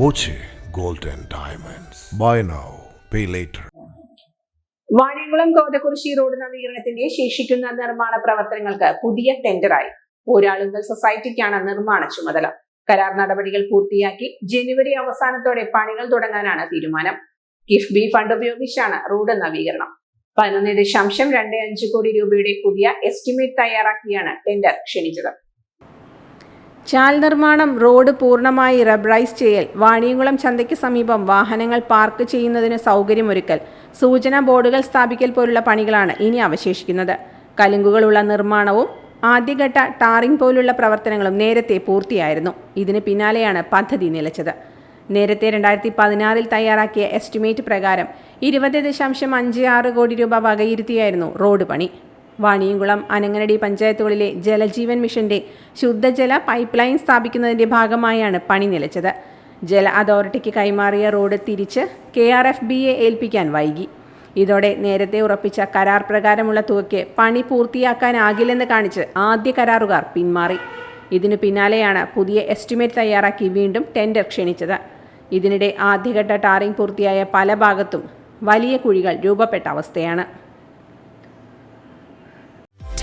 Boche gold and diamonds. Buy now pay later Vaniyamkulam Kothakurissi road നവീകരണത്തിന്റെ ശേഷിക്കുന്ന നിർമ്മാണ പ്രവർത്തനങ്ങൾക്ക് പുതിയ ടെൻഡറായി. പോരാളുങ്കൽ സൊസൈറ്റിക്കാണ് നിർമ്മാണ ചുമതല. കരാർ നടപടികൾ പൂർത്തിയാക്കി ജനുവരി അവസാനത്തോടെ പണികൾ തുടങ്ങാനാണ് തീരുമാനം. കിഫ്ബി ഫണ്ട് ഉപയോഗിച്ചാണ് റോഡ് നവീകരണം. പതിനൊന്ന് ദശാംശം രണ്ട് അഞ്ച് കോടി രൂപയുടെ പുതിയ എസ്റ്റിമേറ്റ് തയ്യാറാക്കിയാണ് ടെൻഡർ ക്ഷണിച്ചത്. ചാൽ നിർമ്മാണം റോഡ് പൂർണമായി റബ്ബറൈസ് ചെയ്യൽ വാണിയംകുളം ചന്തയ്ക്ക് സമീപം വാഹനങ്ങൾ പാർക്ക് ചെയ്യുന്നതിന് സൗകര്യമൊരുക്കൽ സൂചനാ ബോർഡുകൾ സ്ഥാപിക്കൽ പോലുള്ള പണികളാണ് ഇനി അവശേഷിക്കുന്നത്. കലുങ്കുകളുള്ള നിർമ്മാണവും ആദ്യഘട്ട ടാറിംഗ് പോലുള്ള പ്രവർത്തനങ്ങളും നേരത്തെ പൂർത്തിയായിരുന്നു. ഇതിന് പിന്നാലെയാണ് പദ്ധതി നിലച്ചത്. നേരത്തെ രണ്ടായിരത്തി പതിനാറിൽ തയ്യാറാക്കിയ എസ്റ്റിമേറ്റ് പ്രകാരം ഇരുപത് ദശാംശം അഞ്ച് ആറ് കോടി രൂപ വകയിരുത്തിയായിരുന്നു റോഡ് പണി. വാണിയംകുളം അനങ്ങനടി പഞ്ചായത്തുകളിലെ ജലജീവൻ മിഷന്റെ ശുദ്ധജല പൈപ്പ് ലൈൻ സ്ഥാപിക്കുന്നതിന്റെ ഭാഗമായാണ് പണി നിലച്ചത്. ജല അതോറിറ്റിക്ക് കൈമാറിയ റോഡ് തിരിച്ച് കെ ആർ എഫ് ബിയെ ഏൽപ്പിക്കാൻ വൈകി. ഇതോടെ നേരത്തെ ഉറപ്പിച്ച കരാർ പ്രകാരമുള്ള തുകയ്ക്ക് പണി പൂർത്തിയാക്കാനാകില്ലെന്ന് കാണിച്ച് ആദ്യ കരാറുകാർ പിന്മാറി. ഇതിനു പിന്നാലെയാണ് പുതിയ എസ്റ്റിമേറ്റ് തയ്യാറാക്കി വീണ്ടും ടെൻഡർ ക്ഷണിച്ചത്. ഇതിനിടെ ആദ്യഘട്ട ടാറിംഗ് പൂർത്തിയായ പല ഭാഗത്തും വലിയ കുഴികൾ രൂപപ്പെട്ട അവസ്ഥയാണ്.